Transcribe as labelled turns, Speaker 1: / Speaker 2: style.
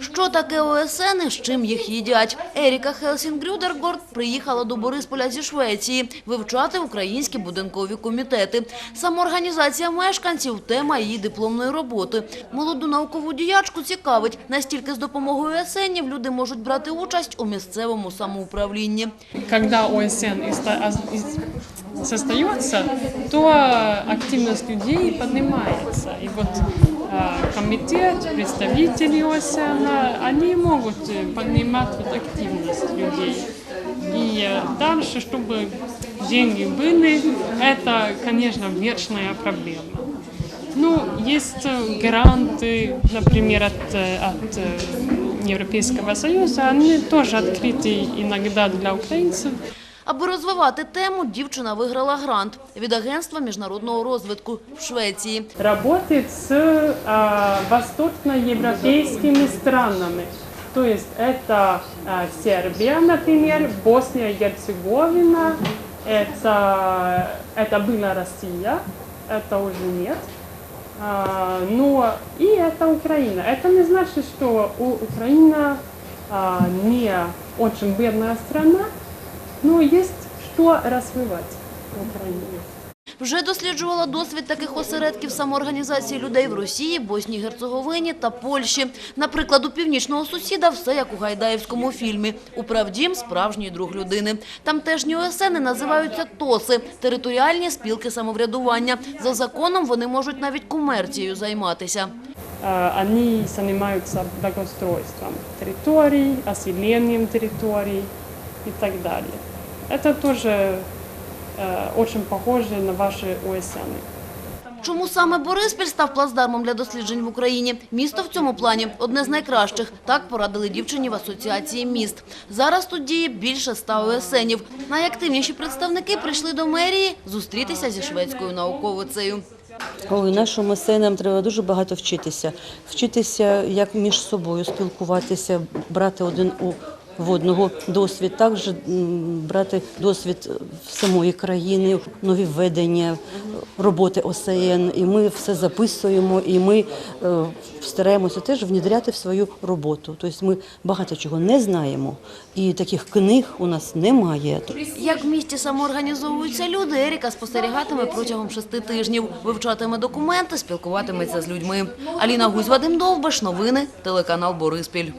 Speaker 1: Що таке ОСН і з чим їх їдять? Еріка Хелсінгрюдергорд приїхала до Борисполя зі Швеції вивчати українські будинкові комітети. Самоорганізація мешканців – тема її дипломної роботи. Молоду наукову діячку цікавить, настільки з допомогою ОСНів люди можуть брати участь у місцевому самоуправлінні.
Speaker 2: когда ОСН создается, то активность людей поднимается. И вот а, комитет, представители ОСН, они могут э, поднимать вот активность людей. И дальше, чтобы деньги были, это, конечно, вечная проблема. Ну, есть э, гранты, например, от, э, от Европейского Союза, они тоже открыты иногда для украинцев.
Speaker 1: Аби розвивати тему, дівчина виграла грант від Агентства міжнародного розвитку в Швеції.
Speaker 2: Работает с а, восточноевропейскими странами. То есть это а, Сербия, например, Босния и Герцеговина, это, это была Россия, это уже нет. А, но и это Украина. Это не значит, что у Украина а, не очень бедная страна, но есть что развивать в Украине.
Speaker 1: Вже досліджувала досвід таких осередків самоорганізації людей в Росії, Боснії, Герцеговині та Польщі. Наприклад, у північного сусіда все як у гайдаївському фільмі. Управдім – справжній друг людини. Тамтежні ОСНи називаються ТОСи – територіальні спілки самоврядування. За законом вони можуть навіть комерцією займатися.
Speaker 2: Э, Они занимаются благоустройством территорий, оселением территорий и так далее. Это тоже э, очень похоже на ваши ОСН.
Speaker 1: Чому саме Бориспіль став плацдармом для досліджень в Україні? Місто в цьому плані – одне з найкращих. Так порадили дівчині в Асоціації міст. Зараз тут діє більше ста ОСНів. Найактивніші представники прийшли до мерії зустрітися зі шведською науковицею.
Speaker 3: Ой, нашим СНам треба дуже багато вчитися. Вчитися, як між собою спілкуватися, брати один у в одного досвід, також брати досвід самої країни, нові введення, роботи ОСН. І ми все записуємо, і ми е, стараємося теж внідряти в свою роботу. Тобто ми багато чого не знаємо, і таких книг у нас немає.
Speaker 1: Як в місті самоорганізовуються люди, Еріка спостерігатиме протягом шести тижнів. Вивчатиме документи, спілкуватиметься з людьми. Аліна Гузь, Вадим Довбиш, новини, телеканал Бориспіль.